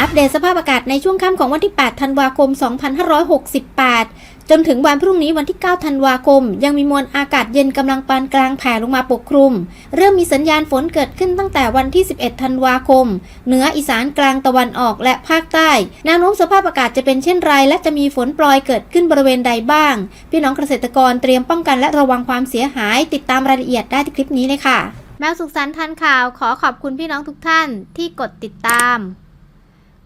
อัปเดตสภาพอากาศในช่วงค่ำของวันที่ 8 ธันวาคม 2568 จนถึงวันพรุ่งนี้วันที่ 9 ธันวาคม ยังมีมวลอากาศเย็นกำลังปานกลางแผ่ลงมาปกคลุม เริ่มมีสัญญาณฝนเกิดขึ้นตั้งแต่วันที่ 11 ธันวาคม เหนืออีสานกลางตะวันออกและภาคใต้แนวโน้มสภาพอากาศจะเป็นเช่นไร และจะมีฝนปลอยเกิดขึ้นบริเวณใดบ้าง พี่น้องเกษตรกรเตรียมป้องกันและระวังความเสียหาย ติดตามรายละเอียดได้ที่คลิปนี้เลยค่ะแมวสุขสันต์ทันข่าวขอขอบคุณพี่น้องทุกท่านที่กดติดตาม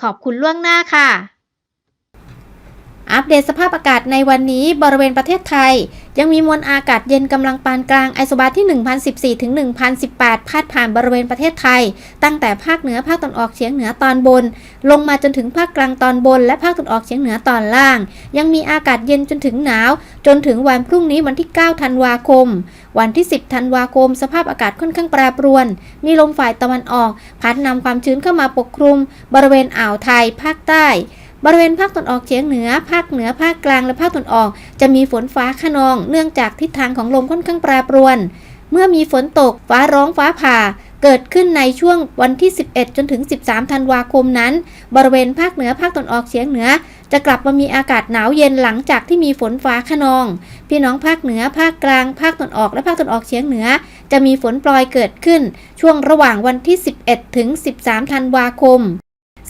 ขอบคุณล่วงหน้าค่ะ อัปเดตสภาพอากาศในวันนี้บริเวณประเทศไทย ยังมีมวลอากาศเย็นกำลังปานกลางไอโซบาที่ 1014ถึง1018 พาดผ่านบริเวณประเทศไทย ตั้งแต่ภาคเหนือภาคตะวันออกเฉียงเหนือตอนบน ลงมาจนถึงภาคกลางตอนบน และภาคตะวันออกเฉียงเหนือตอนล่าง ยังมีอากาศเย็นจนถึงหนาว จนถึงวันพรุ่งนี้วันที่ 9 ธันวาคม วันที่ 10 ธันวาคม สภาพอากาศค่อนข้างแปรปรวน มีลมฝ่ายตะวันออกพัดนำความชื้นเข้ามาปกคลุม บริเวณอ่าวไทย ภาคใต้ บริเวณภาคตะวันออกเฉียงเหนือ ภาคเหนือ ภาคกลาง และภาคตะวันออก จะมีฝนฟ้าขนอง เนื่องจากทิศทางของลมค่อนข้างแปรปรวน เมื่อมีฝนตก ฟ้าร้องฟ้าผ่า เกิดขึ้นในช่วงวันที่ 11 จนถึง 13 ธันวาคมนั้น บริเวณภาคเหนือ ภาคตะวันออกเฉียงเหนือ จะกลับมามีอากาศหนาวเย็นหลังจากที่มีฝนฟ้าขนอง พี่น้องภาคเหนือ ภาคกลาง ภาคตะวันออก และภาคตะวันออกเฉียงเหนือ จะมีฝนปลอยเกิดขึ้น ช่วงระหว่างวันที่ 11 ถึง 13 ธันวาคม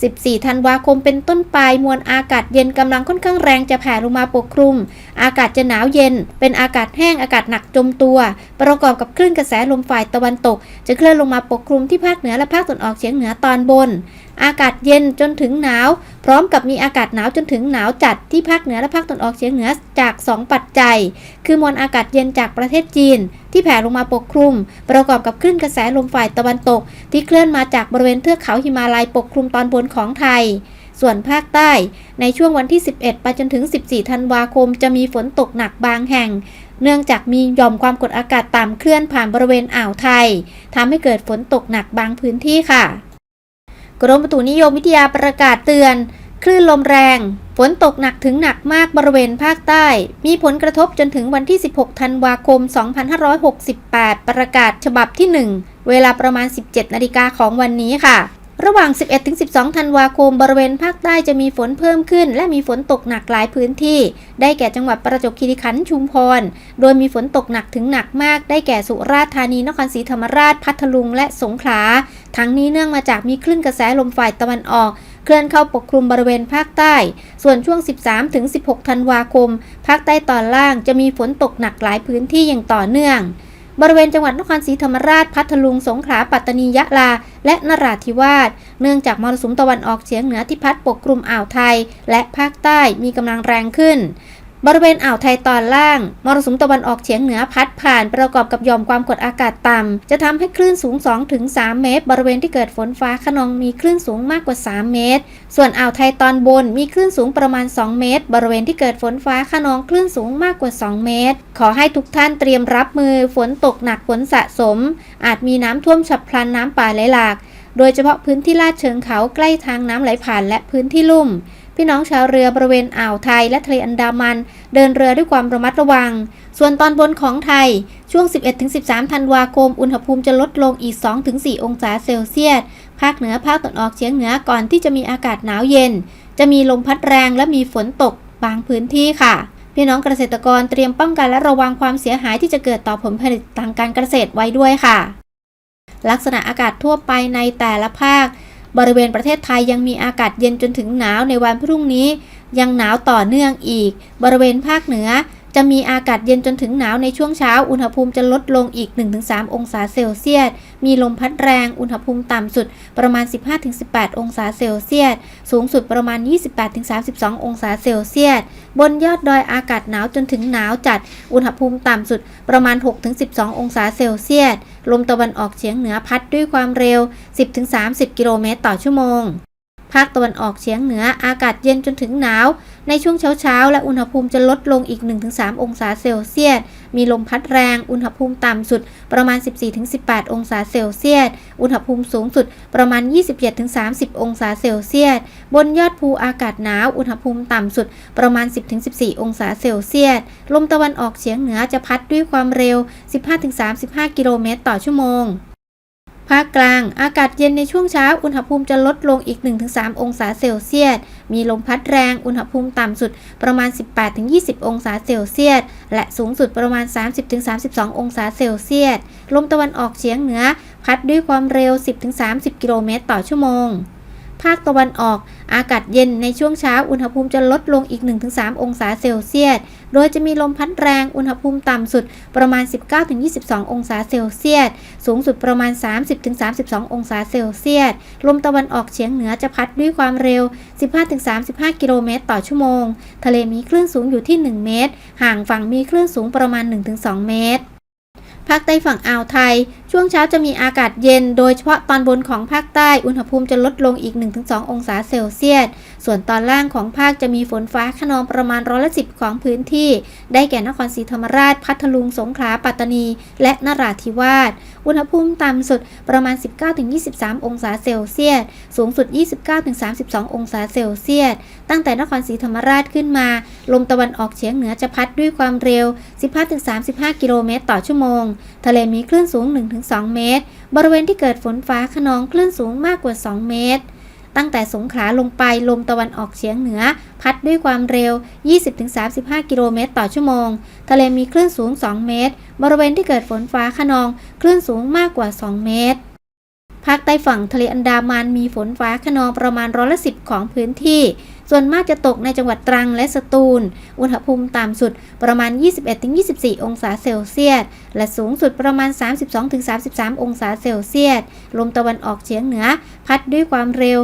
14 ธันวาคมเป็นต้นไปมวลอากาศเย็นกำลังค่อนข้างแรงจะแผ่ลงมาปกคลุม อากาศจะหนาวเย็น เป็นอากาศแห้งอากาศหนักจมตัว ประกอบกับคลื่นกระแสลมฝ่ายตะวันตก จะเคลื่อนลงมาปกคลุมที่ภาคเหนือและภาคตะวันออกเฉียงเหนือตอนบน อากาศเย็นจนถึงหนาว พร้อมกับมีอากาศหนาวจนถึงหนาวจัดที่ภาคเหนือและภาคตะวันออกเฉียงเหนือจาก 2 ปัจจัย คือมวลอากาศเย็นจากประเทศจีน ที่แผ่ลงมาปกคลุม ประกอบกับคลื่นกระแสลมฝ่ายตะวันตก ที่เคลื่อนมาจากบริเวณเทือกเขาหิมาลัยปกคลุมตอนบนของไทยส่วนภาคใต้ในช่วงวันที่ 11 ไปจนถึง 14 ธันวาคมจะมีฝนตกหนักบางแห่ง เนื่องจากมีหย่อมความกดอากาศต่ำเคลื่อนผ่านบริเวณอ่าวไทยทำให้เกิดฝนตกหนักบางพื้นที่ค่ะ กรมอุตุนิยมวิทยาประกาศเตือน คลื่นลมแรง ฝนตกหนักถึงหนักมากบริเวณภาคใต้ มีผลกระทบจนถึงวันที่ 16 ธันวาคม 2568 ประกาศฉบับที่ 1 เวลาประมาณ 17 นาฬิกาของวันนี้ค่ะ ระหว่าง 11-12 ธันวาคม บริเวณภาคใต้จะมีฝนเพิ่มขึ้น และมีฝนตกหนักหลายพื้นที่ ได้แก่จังหวัดประจวบคีรีขันธ์ชุมพร โดยมีฝนตกหนักถึงหนักมาก ได้แก่สุราษฎร์ธานี นครศรีธรรมราช พัทลุง และสงขลา ทั้งนี้เนื่องมาจากมีคลื่นกระแสลมฝ่ายตะวันออกเคลื่อนเข้าปกคลุมบริเวณภาคใต้ ส่วนช่วง 13-16 ธันวาคม ภาคใต้ตอนล่างจะมีฝนตกหนักหลายพื้นที่อย่างต่อเนื่อง บริเวณจังหวัดนครศรีธรรมราช พัทลุง สงขลา ปัตตานี ยะลา และนราธิวาส เนื่องจากมรสุมตะวันออกเฉียงเหนือที่พัดปกคลุมอ่าวไทย และภาคใต้มีกำลังแรงขึ้น บริเวณอ่าวไทยตอนล่าง มรสุมตะวันออกเฉียงเหนือพัดผ่านประกอบกับยอมความกดอากาศต่ำ จะทำให้คลื่นสูง 2-3 เมตร บริเวณที่เกิดฝนฟ้าขนองมีคลื่นสูงมากกว่า 3 เมตร ส่วนอ่าวไทยตอนบนมีคลื่นสูงประมาณ 2 เมตร บริเวณที่เกิดฝนฟ้าขนองคลื่นสูงมากกว่า 2 เมตร ขอให้ทุกท่านเตรียมรับมือฝนตกหนักฝนสะสม อาจมีน้ำท่วมฉับพลันน้ำป่าไหลหลาก โดยเฉพาะพื้นที่ลาดเชิงเขาใกล้ทางน้ำไหลผ่านและพื้นที่ลุ่ม พี่น้องชาวเรือบริเวณอ่าวไทยและทะเลอันดามัน เดินเรือด้วยความระมัดระวัง ส่วนตอนบนของไทยช่วง 11-13 ธันวาคม อุณหภูมิจะลดลงอีก 2-4 องศาเซลเซียส ภาคเหนือภาคตะวันออกเฉียงเหนือก่อนที่จะมีอากาศหนาวเย็น จะมีลมพัดแรงและมีฝนตกบางพื้นที่ค่ะพี่น้องเกษตรกรเตรียมป้องกันและระวังความเสียหายที่จะเกิดต่อผลผลิตทางการเกษตรไว้ด้วยค่ะ ลักษณะอากาศทั่วไปในแต่ละภาค บริเวณประเทศไทยยังมีอากาศเย็นจนถึงหนาวในวันพรุ่งนี้ ยังหนาวต่อเนื่องอีก บริเวณภาคเหนือ จะมีอากาศเย็นจนถึงหนาวในช่วงเช้า อุณหภูมิจะลดลงอีก 1-3 องศาเซลเซียส มีลมพัดแรง อุณหภูมิต่ำสุดประมาณ 15-18 องศาเซลเซียส สูงสุดประมาณ 28-32 องศาเซลเซียส บนยอดดอยอากาศหนาวจนถึงหนาวจัด อุณหภูมิต่ำสุดประมาณ 6-12 องศาเซลเซียส ลมตะวันออกเฉียงเหนือพัดด้วยความเร็ว 10-30 กิโลเมตรต่อชั่วโมง ภาคตะวันออกเฉียงเหนืออากาศเย็นจนถึงหนาว ในช่วงเช้าเช้าๆ และอุณหภูมิจะลดลงอีก 1-3 องศาเซลเซียส มีลมพัดแรง อุณหภูมิต่ำสุดประมาณ 14-18 องศาเซลเซียส อุณหภูมิสูงสุดประมาณ 27-30 องศาเซลเซียส บนยอดภูอากาศหนาว อุณหภูมิต่ำสุดประมาณ 10-14 องศาเซลเซียส ลมตะวันออกเฉียงเหนือจะพัดด้วยความเร็ว 15-35 กิโลเมตรต่อชั่วโมง ภาคกลาง อากาศเย็นในช่วงเช้า อุณหภูมิจะลดลงอีก 1-3 องศาเซลเซียส มีลมพัดแรง อุณหภูมิต่ำสุดประมาณ 18-20 องศาเซลเซียส และสูงสุดประมาณ 30-32 องศาเซลเซียส ลมตะวันออกเฉียงเหนือ พัดด้วยความเร็ว 10-30 กิโลเมตรต่อชั่วโมง ภาคตะวันออก อากาศเย็นในช่วงเช้าอุณหภูมิจะลดลงอีก 1-3 องศาเซลเซียส โดยจะมีลมพัดแรงอุณหภูมิต่ำสุดประมาณ 19-22 องศาเซลเซียส สูงสุดประมาณ 30-32 องศาเซลเซียส ลมตะวันออกเฉียงเหนือจะพัดด้วยความเร็ว 15-35 กิโลเมตรต่อชั่วโมง ทะเลมีคลื่นสูงอยู่ที่ 1 เมตร ห่างฝั่งมีคลื่นสูงประมาณ 1-2 เมตรภาคใต้ฝั่งอ่าวไทย ช่วงเช้าจะมีอากาศเย็น โดยเฉพาะตอนบนของภาคใต้ อุณหภูมิจะลดลงอีก 1-2 องศาเซลเซียส ส่วนตอนล่างของภาคจะมีฝนฟ้าขนองประมาณร้อยละสิของพื้นที่ ได้แก่นครศรีธรรมราช พัทลุง สงขลา ปัตตานี และนราธิวาส อุณหภูมิต่ำสุดประมาณ 19-23 องศาเซลเซียส สูงสุด 29-32 องศาเซลเซียส ตั้งแต่นครศรีธรรมราชขึ้นมา ลมตะวันออกเฉียงเหนือจะพัดด้วยความเร็ว 15-35 กิโลเมตรต่อชั่วโมง ทะเลมีคลื่นสูง2 เมตร บริเวณที่เกิดฝนฟ้าขนองคลื่นสูงมากกว่า 2 เมตร ตั้งแต่สงขลาลงไปลมตะวันออกเฉียงเหนือ พัดด้วยความเร็ว 20-35 กิโลเมตรต่อชั่วโมง ทะเลมีคลื่นสูง 2 เมตร บริเวณที่เกิดฝนฟ้าขนอง คลื่นสูงมากกว่า 2 เมตร ภาคใต้ฝั่งทะเลอันดามันมีฝนฟ้าขนองประมาณร้อยละสิบของพื้นที่ ส่วนมากจะตกในจังหวัดตรังและสตูล อุณหภูมิต่ำสุดประมาณ 21-24 องศาเซลเซียส และสูงสุดประมาณ 32-33 องศาเซลเซียส ลมตะวันออกเฉียงเหนือ พัดด้วยความเร็ว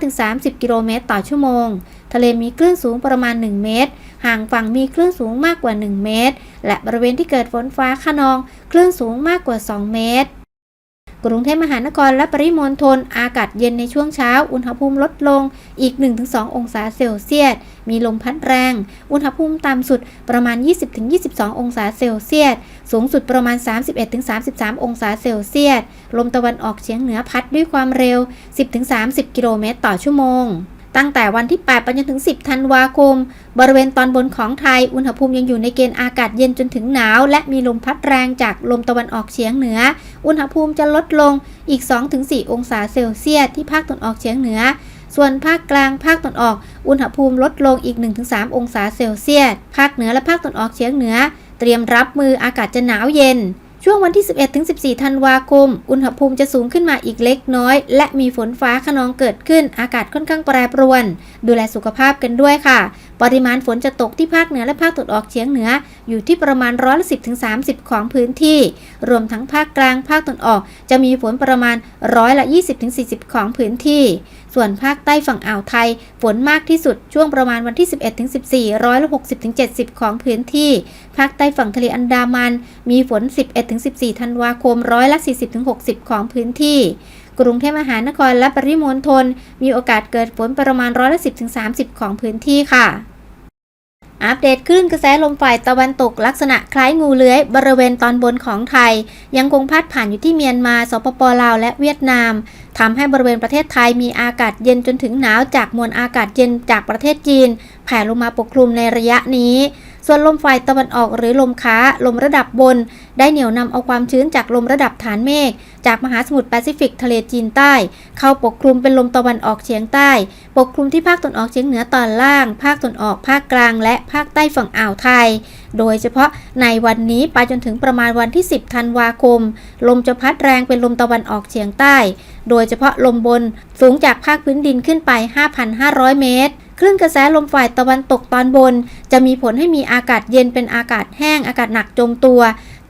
15-30 กิโลเมตรต่อชั่วโมง ทะเลมีคลื่นสูงประมาณ 1 เมตร ห่างฝั่งมีคลื่นสูงมากกว่า 1 เมตร และบริเวณที่เกิดฝนฟ้าขนอง คลื่นสูงมากกว่า 2 เมตร กรุงเทพมหานครและปริมณฑลอากาศเย็นในช่วงเช้า อุณหภูมิลดลงอีก 1-2 องศาเซลเซียส มีลมพัดแรง อุณหภูมิต่ำสุดประมาณ 20-22 องศาเซลเซียส สูงสุดประมาณ 31-33 องศาเซลเซียส ลมตะวันออกเฉียงเหนือพัดด้วยความเร็ว 10-30 กิโลเมตรต่อชั่วโมง ตั้งแต่วันที่ 8 ไปจนถึง 10 ธันวาคม บริเวณตอนบนของไทย อุณหภูมิยังอยู่ในเกณฑ์อากาศเย็นจนถึงหนาว และมีลมพัดแรงจากลมตะวันออกเฉียงเหนือ อุณหภูมิจะลดลงอีก 2-4 องศาเซลเซียสที่ภาคตะวันออกเฉียงเหนือ ส่วนภาคกลางภาคตะวันออก อุณหภูมิลดลงอีก 1-3 องศาเซลเซียส ภาคเหนือและภาคตะวันออกเฉียงเหนือ เตรียมรับมืออากาศจะหนาวเย็น ช่วงวันที่ 11-14 ธันวาคม อุณหภูมิจะสูงขึ้นมาอีกเล็กน้อย และมีฝนฟ้าขนองเกิดขึ้น อากาศค่อนข้างแปรปรวน ดูแลสุขภาพกันด้วยค่ะ ปริมาณฝนจะตกที่ภาคเหนือและภาคตะวันออกเฉียงเหนือ อยู่ที่ประมาณร้อยละสิบถึง30ของพื้นที่ รวมทั้งภาคกลางภาคตะวันออก จะมีฝนประมาณร้อยละ 20ถึง40ของพื้นที่ ส่วนภาคใต้ฝั่งอ่าวไทย ฝนมากที่สุดช่วงประมาณวันที่ 11ถึง14ร้อยละ60ถึง70ของพื้นที่ ภาคใต้ฝั่งทะเลอันดามัน มีฝน 11ถึง14ธันวาคมร้อยละ40ถึง60ของพื้นที่กรุงเทพมหานครและปริมณฑลมีโอกาสเกิดฝนประมาณร้อยละ10ถึง30 ของพื้นที่ค่ะ อัปเดตคลื่นกระแสลมฝ่ายตะวันตกลักษณะคล้ายงูเลื้อย บริเวณตอนบนของไทย ยังคงพัดผ่านอยู่ที่เมียนมา สปปลาว และเวียดนามทำให้บริเวณประเทศไทยมีอากาศเย็นจนถึงหนาวจากมวลอากาศเย็นจากประเทศจีน แผ่ลงมาปกคลุมในระยะนี้ ส่วนลมฝ่ายตะวันออกหรือลมค้า ลมระดับบน ได้เหนี่ยวนำเอาความชื้นจากลมระดับฐานเมฆจากมหาสมุทรแปซิฟิกทะเลจีนใต้ เข้าปกคลุมเป็นลมตะวันออกเฉียงใต้ ปกคลุมที่ภาคตะวันออกเฉียงเหนือตอนล่าง ภาคตะวันออกภาคกลาง และภาคใต้ฝั่งอ่าวไทย โดยเฉพาะในวันนี้ไปจนถึงประมาณวันที่ 10 ธันวาคม ลมจะพัดแรงเป็นลมตะวันออกเฉียงใต้ โดยเฉพาะลมบนสูงจากภาคพื้นดินขึ้นไป 5,500 เมตร คลื่นกระแสลมฝ่ายตะวันตกตอนบน จะมีผลให้มีอากาศเย็นเป็นอากาศแห้งอากาศหนักจมตัว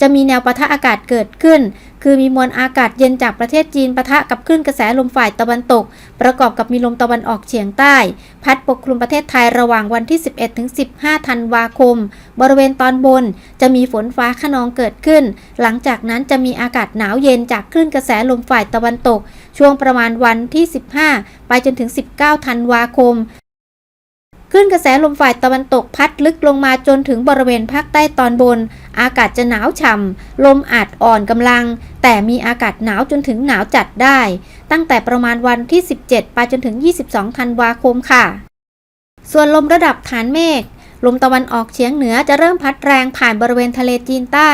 จะมีแนวปะทะอากาศเกิดขึ้น คือมีมวลอากาศเย็นจากประเทศจีนปะทะกับคลื่นกระแสลมฝ่ายตะวันตก ประกอบกับมีลมตะวันออกเฉียงใต้ พัดปกคลุมประเทศไทยระหว่างวันที่ 11ถึง15 ธันวาคม บริเวณตอนบน จะมีฝนฟ้าขนองเกิดขึ้น หลังจากนั้นจะมีอากาศหนาวเย็นจากคลื่นกระแสลมฝ่ายตะวันตก ช่วงประมาณวันที่ 15 ไปจนถึง 19 ธันวาคม คลื่นกระแสลมฝ่ายตะวันตกพัดลึกลงมาจนถึงบริเวณภาคใต้ตอนบน อากาศจะหนาวฉ่ำ ลมอาจอ่อนกำลัง แต่มีอากาศหนาวจนถึงหนาวจัดได้ ตั้งแต่ประมาณวันที่ 17 ไปจนถึง 22 ธันวาคมค่ะ ส่วนลมระดับฐานเมฆ ลมตะวันออกเฉียงเหนือจะเริ่มพัดแรงผ่านบริเวณทะเลจีนใต้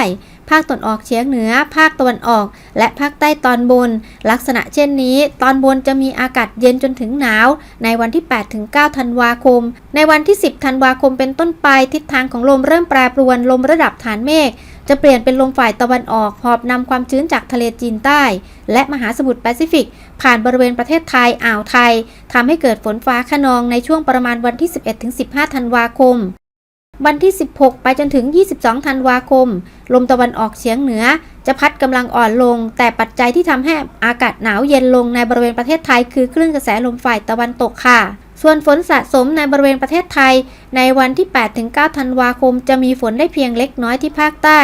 ภาคตะวันออกเฉียงเหนือ ภาคตะวันออก และภาคใต้ตอนบน ลักษณะเช่นนี้ ตอนบนจะมีอากาศเย็นจนถึงหนาว ในวันที่8-9ธันวาคม ในวันที่ 10 ธันวาคมเป็นต้นไป ทิศทางของลมเริ่มแปรปรวน ลมระดับฐานเมฆจะเปลี่ยนเป็นลมฝ่ายตะวันออก หอบนำความชื้นจากทะเลจีนใต้ และมหาสมุทรแปซิฟิก ผ่านบริเวณประเทศไทย อ่าวไทยทำให้เกิดฝนฟ้าขนองในช่วงประมาณวันที่ 11-15 ธันวาคม วันที่ 16 ไปจนถึง 22 ธันวาคม ลมตะวันออกเฉียงเหนือ จะพัดกำลังอ่อนลง แต่ปัจจัยที่ทำให้อากาศหนาวเย็นลงในบริเวณประเทศไทย คือคลื่นกระแสลมฝ่ายตะวันตกค่ะ ส่วนฝนสะสมในบริเวณประเทศไทย ในวันที่ 8-9 ธันวาคม จะมีฝนได้เพียงเล็กน้อยที่ภาคใต้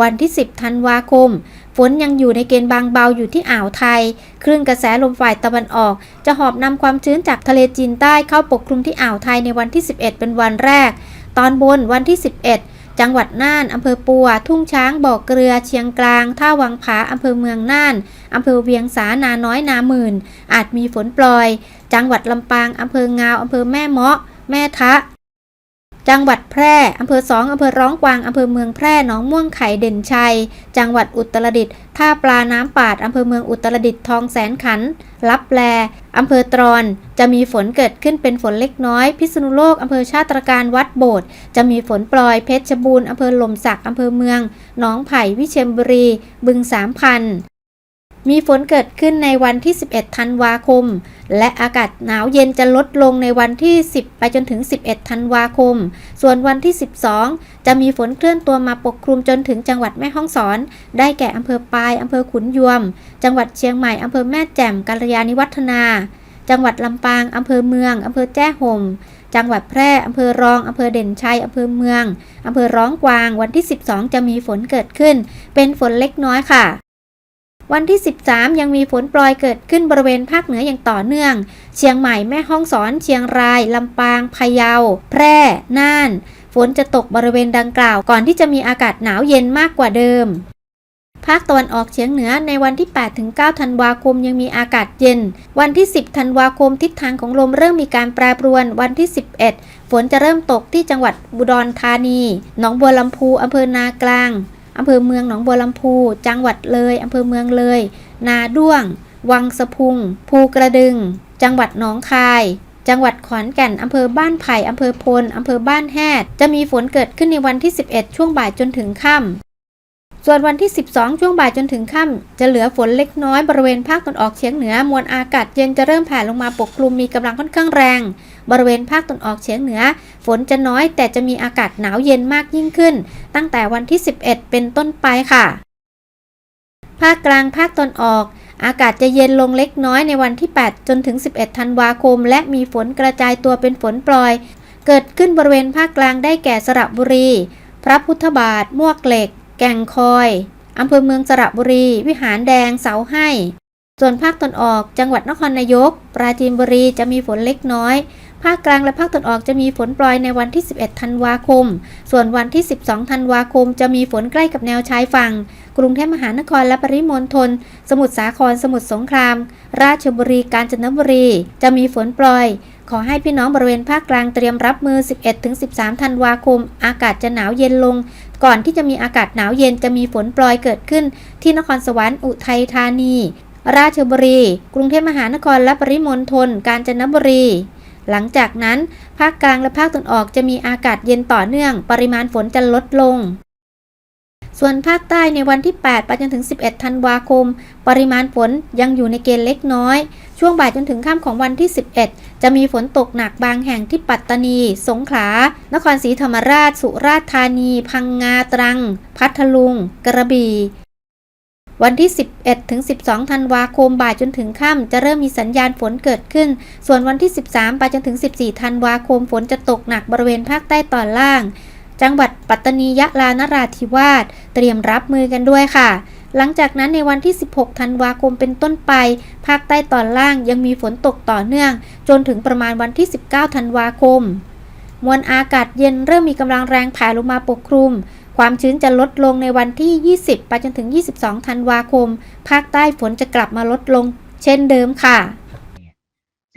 วันที่ 10 ธันวาคม ฝนยังอยู่ในเกณฑ์บางเบาอยู่ที่อ่าวไทย คลื่นกระแสลมฝ่ายตะวันออก จะหอบนำความชื้นจากทะเลจีนใต้เข้าปกคลุมที่อ่าวไทยในวันที่ 11 เป็นวันแรก ตอนบนวันที่ 11 จังหวัดน่าน อำเภอปัว ทุ่งช้าง บ่อเกลือ เชียงกลาง ท่าวังผา อำเภอเมืองน่าน อำเภอเวียงสา นาน้อย นาหมื่น อาจมีฝนปล่อย จังหวัดลำปาง อำเภองาว อำเภอแม่เมาะ แม่ทะ จังหวัดแพร่อำเภอสองอำเภอร้องกวางอำเภอเมืองแพร่หนองม่วงไข่เด่นชัย จังหวัดอุตรดิตถ์ท่าปลาน้ำปาดอำเภอเมืองอุตรดิตถ์ทองแสนขันลับแลอำเภอตรอน จะมีฝนเกิดขึ้นเป็นฝนเล็กน้อย พิษณุโลกอำเภอชาติตรการวัดโบสถ์จะมีฝนปลอยเพชรบูรณ์อำเภอหล่มสักอำเภอเมืองหนองไผ่วิเชียรบุรี บึงสามพัน มีฝนเกิดขึ้นในวันที่ 11 ธันวาคม และอากาศหนาวเย็นจะลดลงในวันที่ 10 ไปจนถึง 11 ธันวาคม ส่วนวันที่ 12 จะมีฝนเคลื่อนตัวมาปกคลุมจนถึงจังหวัดแม่ฮ่องสอน ได้แก่อำเภอปายอำเภอขุนยวม จังหวัดเชียงใหม่อำเภอแม่แจ่มกาลยานิวัฒนา จังหวัดลำปางอำเภอเมืองอำเภอแจ้ห่มจังหวัดแพร่อำเภอรองอำเภอเด่นชัยอำเภอเมืองอำเภอร้องกวาง วันที่ 12 จะมีฝนเกิดขึ้น เป็นฝนเล็กน้อยค่ะ วันที่ 13 ยังมีฝนโปรยเกิดขึ้นบริเวณภาคเหนืออย่างต่อเนื่อง เชียงใหม่แม่ฮ่องสอน เชียงราย ลำปาง พะเยา แพร่ น่าน ฝนจะตกบริเวณดังกล่าว ก่อนที่จะมีอากาศหนาวเย็นมากกว่าเดิม ภาคตะวันออกเฉียงเหนือในวันที่ 8-9 ธันวาคมยังมีอากาศเย็น วันที่ 10 ธันวาคมทิศทางของลมเริ่มมีการแปรปรวน วันที่ 11 ฝนจะเริ่มตกที่จังหวัดอุดรธานี หนองบัวลำพูอำเภอนากลาง อำเภอเมืองหนองบัวลำพู จังหวัดเลยอำเภอเมืองเลย นาด้วง วังสะพุง ภูกระดึง จังหวัดหนองคาย จังหวัดขอนแก่นอำเภอบ้านไผ่อำเภอพลอำเภอบ้านแฮดจะมีฝนเกิดขึ้นในวันที่ 11 ช่วงบ่ายจนถึงค่ำ ส่วนวันที่ 12 ช่วงบ่ายจนถึงค่ำจะเหลือฝนเล็กน้อยบริเวณภาคตะวันออกเฉียงเหนือมวลอากาศเย็นจะเริ่มแผ่ลงมาปกคลุมมีกำลังค่อนข้างแรง บริเวณภาคตะวันออกเฉียงเหนือ ฝนจะน้อยแต่จะมีอากาศหนาวเย็นมากยิ่งขึ้น ตั้งแต่วันที่ 11 เป็นต้นไปค่ะ ภาคกลางภาคตะวันออกอากาศจะเย็นลงเล็กน้อยในวันที่ 8 จนถึง 11 ธันวาคม และมีฝนกระจายตัวเป็นฝนปลอย เกิดขึ้นบริเวณภาคกลางได้แก่สระบุรี พระพุทธบาท มวกเหล็ก แก่งคอยอำเภอเมืองสระบุรี วิหารแดงเสาให้ ส่วนภาคตะวันออก จังหวัดนครนายก ปราจีนบุรีจะมีฝนเล็กน้อย ภาคกลางและภาคตะวันออกจะมีฝนปลอยในวันที่ 11 ธันวาคม ส่วนวันที่ 12 ธันวาคม จะมีฝนใกล้กับแนวชายฝั่ง กรุงเทพมหานครและปริมณฑล สมุทรสาคร สมุทรสงคราม ราชบุรี กาญจนบุรี จะมีฝนปลอย ขอให้พี่น้องบริเวณภาคกลางเตรียมรับมือ 11-13 ธันวาคม อากาศจะหนาวเย็นลง ก่อนที่จะมีอากาศหนาวเย็นจะมีฝนปลอยเกิดขึ้น ที่นครสวรรค์อุทัยธานี ราชบุรี กรุงเทพมหานครและปริมณฑล กาญจนบุรีหลังจากนั้น ภาคกลางและภาคตะวันออกจะมีอากาศเย็นต่อเนื่อง ปริมาณฝนจะลดลง ส่วนภาคใต้ในวันที่ 8 ไปจนถึง 11 ธันวาคม ปริมาณฝนยังอยู่ในเกณฑ์เล็กน้อย ช่วงบ่ายจนถึงค่ำของวันที่ 11 จะมีฝนตกหนักบางแห่งที่ปัตตานี สงขลา นครศรีธรรมราช สุราษฎร์ธานี พังงา ตรัง พัทลุง กระบี่ วันที่ 11 ถึง 12 ธันวาคม บ่ายจนถึงค่ำจะเริ่มมีสัญญาณฝนเกิดขึ้น ส่วนวันที่ 13 ไปจนถึง 14 ธันวาคม ฝนจะตกหนักบริเวณภาคใต้ตอนล่าง จังหวัดปัตตานียะลานราธิวาสเตรียมรับมือกันด้วยค่ะ หลังจากนั้นในวันที่ 16 ธันวาคมเป็นต้นไป ภาคใต้ตอนล่างยังมีฝนตกต่อเนื่อง จนถึงประมาณวันที่ 19 ธันวาคม มวลอากาศเย็นเริ่มมีกำลังแรงแผ่ลงมาปกคลุมความชื้นจะลดลงในวันที่ 20 ไปจนถึง 22 ธันวาคม ภาคใต้ฝนจะกลับมาลดลง เช่นเดิมค่ะ